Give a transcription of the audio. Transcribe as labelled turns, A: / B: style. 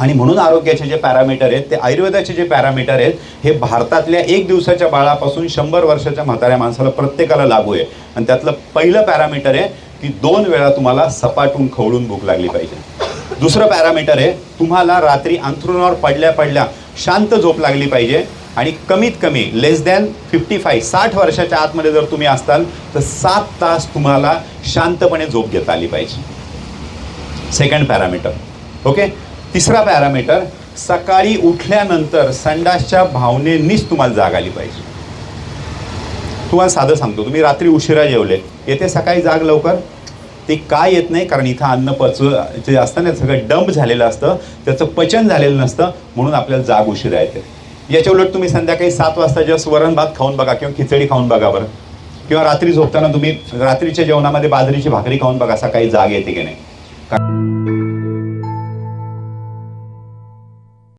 A: आणि म्हणून आरोग्याचे जे पॅरामीटर आहेत ते आयुर्वेदाचे जे पॅरामीटर आहेत हे भारतातल्या एक दिवसाच्या बाळापासून शंभर वर्षाच्या म्हाताऱ्या माणसाला प्रत्येकाला लागू आहे. आणि त्यातलं पहिलं पॅरामीटर आहे की दोन वेळा तुम्हाला सपाटून खवळून भूक लागली पाहिजे. दुसरं पॅरामीटर आहे तुम्हाला रात्री अंथरुणावर पडल्या पडल्या शांत झोप लागली पाहिजे आणि कमीत कमी लेस दॅन फिफ्टी फाय साठ वर्षाच्या आतमध्ये जर तुम्ही असाल तर सात तास तुम्हाला शांतपणे झोप घेता आली पाहिजे. सेकंड पॅरामीटर ओके तिसरा पॅरामीटर सकाळी उठल्यानंतर संडासच्या भावनेनीच तुम्हाला जाग आली पाहिजे. तुम्हाला साधं सांगतो तुम्ही रात्री उशिरा जेवले येते सकाळी जाग लवकर. ते काय येत नाही कारण इथं अन्न पच जे असतं ना सगळं डंप झालेलं असतं त्याचं पचन झालेलं नसतं म्हणून आपल्याला जाग उशिरा येते. याच्या उलट तुम्ही संध्याकाळी सात वाजता जेव्हा वरण भात खाऊन बघा किंवा खिचडी खाऊन बघा बरं. किंवा रात्री झोपताना तुम्ही रात्रीच्या जेवणामध्ये बाजरीची भाकरी खाऊन बघा सकाळी जाग येते की नाही.